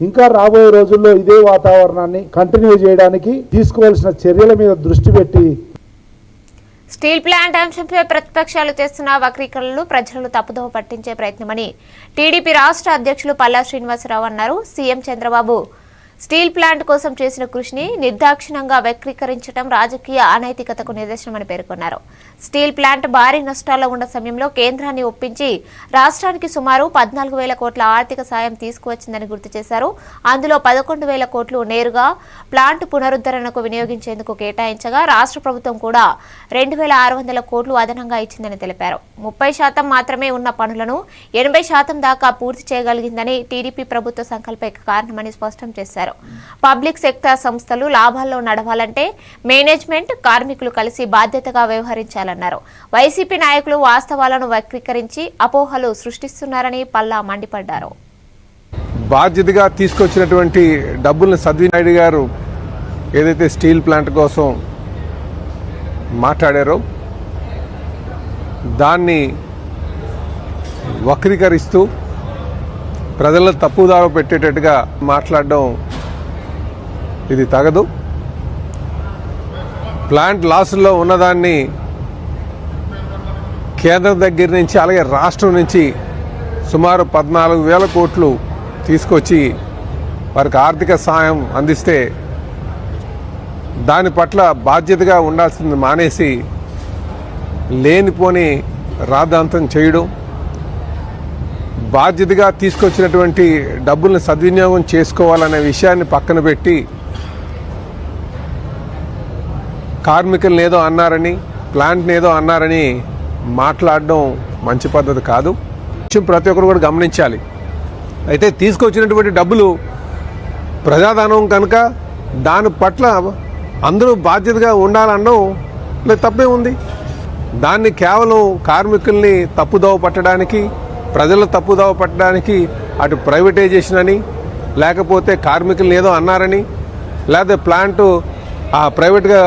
ఇంకా రాబోయే రోజుల్లో ఇదే వాతావరణాన్ని కంటిన్యూ చేయడానికి తీసుకోవాల్సిన చర్యల మీద దృష్టి పెట్టి స్టీల్ ప్లాంట్ అంశంపై ప్రతిపక్షాలు చేస్తున్న వక్రీకరణలు ప్రజలను తప్పుదోవ పట్టించే ప్రయత్నమని టీడీపీ రాష్ట్ర అధ్యక్షులు పల్లా శ్రీనివాసరావు అన్నారు. సీఎం చంద్రబాబు స్టీల్ ప్లాంట్ కోసం చేసిన కృషిని నిర్దాక్షిణంగా వ్యక్తీకరించడం రాజకీయ అనైతికతకు నిదర్శనమని పేర్కొన్నారు. స్టీల్ ప్లాంట్ భారీ నష్టాల్లో ఉన్న సమయంలో కేంద్రాన్ని ఒప్పించి రాష్ట్రానికి సుమారు పద్నాలుగు వేల కోట్ల ఆర్థిక సాయం తీసుకువచ్చిందని గుర్తు చేశారు. అందులో పదకొండు వేల కోట్లు నేరుగా ప్లాంట్ పునరుద్ధరణకు వినియోగించేందుకు కేటాయించగా రాష్ట్ర ప్రభుత్వం కూడా రెండు వేల ఆరు వందల కోట్లు అదనంగా ఇచ్చిందని తెలిపారు. ముప్పై శాతం మాత్రమే ఉన్న పనులను ఎనభై శాతం దాకా పూర్తి చేయగలిగిందని టీడీపీ ప్రభుత్వ సంకల్ప కారణమని స్పష్టం చేశారు. పబ్లిక్ సెక్టార్ సంస్థలు లాభాల్లో నడవాలంటే మేనేజ్మెంట్ కార్మికులు కలిసి బాధ్యతగా వ్యవహరించాలన్నారు. వైసీపీ నాయకులు వాస్తవాలను వక్రీకరించి అపోహలు సృష్టిస్తున్నారని పల్లా మండిపడ్డారు. బాధ్యతగా తీసుకొచ్చినటువంటి డబ్బుల్ని సద్వినాయుడు గారు ఏదైతే స్టీల్ ప్లాంట్ కోసం మాట్లాడారో దాన్ని వక్రీకరిస్తూ ప్రజలను తప్పుదారు పెట్టేటట్టుగా మాట్లాడడం ఇది తగదు. ప్లాంట్ లాసుల్లో ఉన్నదాన్ని కేంద్రం దగ్గర నుంచి అలాగే రాష్ట్రం నుంచి సుమారు పద్నాలుగు వేల కోట్లు తీసుకొచ్చి వారికి ఆర్థిక సహాయం అందిస్తే దాని పట్ల బాధ్యతగా ఉండాల్సింది మానేసి లేనిపోని రాద్ధాంతం చేయడం బాధ్యతగా తీసుకొచ్చినటువంటి డబ్బుల్ని సద్వినియోగం చేసుకోవాలనే విషయాన్ని పక్కన పెట్టి కార్మికులను ఏదో అన్నారని ప్లాంట్ని ఏదో అన్నారని మాట్లాడడం మంచి పద్ధతి కాదు. కొంచెం ప్రతి ఒక్కరు కూడా గమనించాలి. అయితే తీసుకొచ్చినటువంటి డబ్బులు ప్రజాధనం కనుక దాని పట్ల అందరూ బాధ్యతగా ఉండాలనడం లేదు తప్పే ఉంది. దాన్ని కేవలం కార్మికుల్ని తప్పుదోవ పట్టడానికి ప్రజలు తప్పుదోవ పట్టడానికి అటు ప్రైవేటైజేషన్ అని లేకపోతే కార్మికుల్ని ఏదో అన్నారని లేకపోతే ప్లాంటు ఆ ప్రైవేట్గా